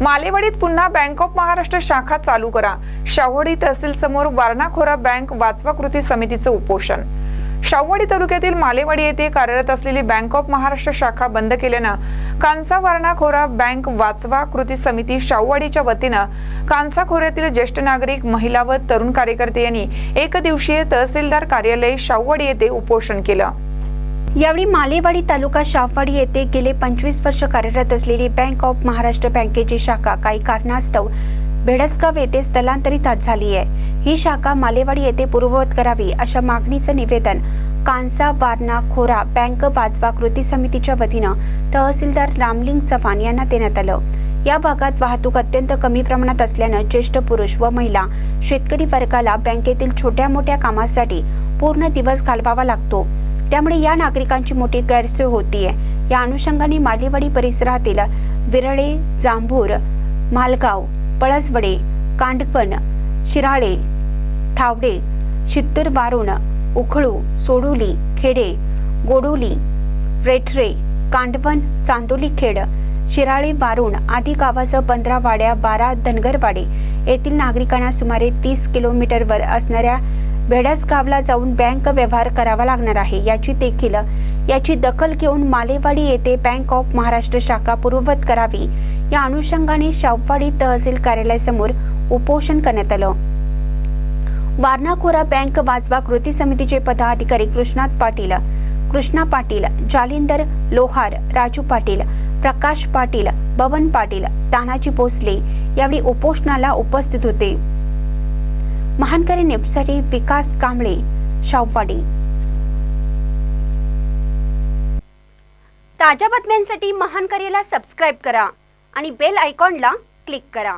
मालेवाडीत पुन्हा bank of Maharashtra शाखा चालू करा. शावडी तहसील समोर वारणाखोरा बँक वाचवा कृती समितीचं उपोषण. शाहवाडी तालुक्यातील मालेवाडी येथे कार्यरत असलेली बँक ऑफ महाराष्ट्र शाखा बंद केल्यानं कांसा वारणाखोरा बँक वाचवा कृती समिती शाहवाडीच्या वतीनं कांसा खोऱ्यातील ज्येष्ठ नागरिक महिला व तरुण कार्यकर्ते यांनी एक दिवसीय तहसीलदार कार्यालय शाववाडी येथे उपोषण केलं. यावेळी मालेवाडी तालुका शाफवाडी येथे गेले पंचवीस वर्ष कार्यरत असलेली बँक ऑफ महाराष्ट्र बँकेची शाखा काही कारणास्तव भेडसगाव येथे स्थलांतरित झाली आहे. ही शाखा मालेवाडी येथे पूर्ववत करावी अशा मागणीचं निवेदन कांसा वारणा खोरा बँक बाजवा कृती समितीच्या वतीनं तहसीलदार रामलिंग चव्हाण यांना देण्यात आलं. या भागात वाहतूक अत्यंत कमी प्रमाणात असल्यानं ज्येष्ठ पुरुष व महिला शेतकरी वर्गाला बँकेतील छोट्या मोठ्या कामासाठी पूर्ण दिवस घालवावा लागतो. त्यामुळे या नागरिकांची मोठी गैरसोय होतीये. या अनुषंगाने मालेवाडी परिसरातील विरळे जांभूर मालगाव पळसवडे कांडकवन शिराळे थावडे शित्तूर वारुण उखळू सोडुली खेडे गोडोली रेठरे कांडवन चांदोली खेड शिराळे वारुण आदी गावासह पंधरा वाड्या बारा धनगरवाडे येथील नागरिकांना सुमारे तीस किलोमीटरवर असणाऱ्या भेडसगावला जाऊन बँक व्यवहार करावा लागणार आहे. याची देखील याची दखल घेऊन मालेवाडी येथे बँक ऑफ महाराष्ट्र शाखा पूर्ववत करावी. या अनुषंगाने शाववाडी तहसील कार्यालयासमोर उपोषण करण्यात आलं. वारणाखोरा बँक वाजवा कृती समितीचे पदाधिकारी कृष्णात पाटील कृष्णा पाटील जालिंदर लोहार राजू पाटील प्रकाश पाटील बबन पाटील तानाजी भोसले यावेळी उपोषणाला उपस्थित होते. महानकरी नेपसाठी विकास कांबळे शाववाडी ताज्या बातम्यांसाठी महानकरीला सबस्क्राईब करा आणि बेल आयकॉनला क्लिक करा.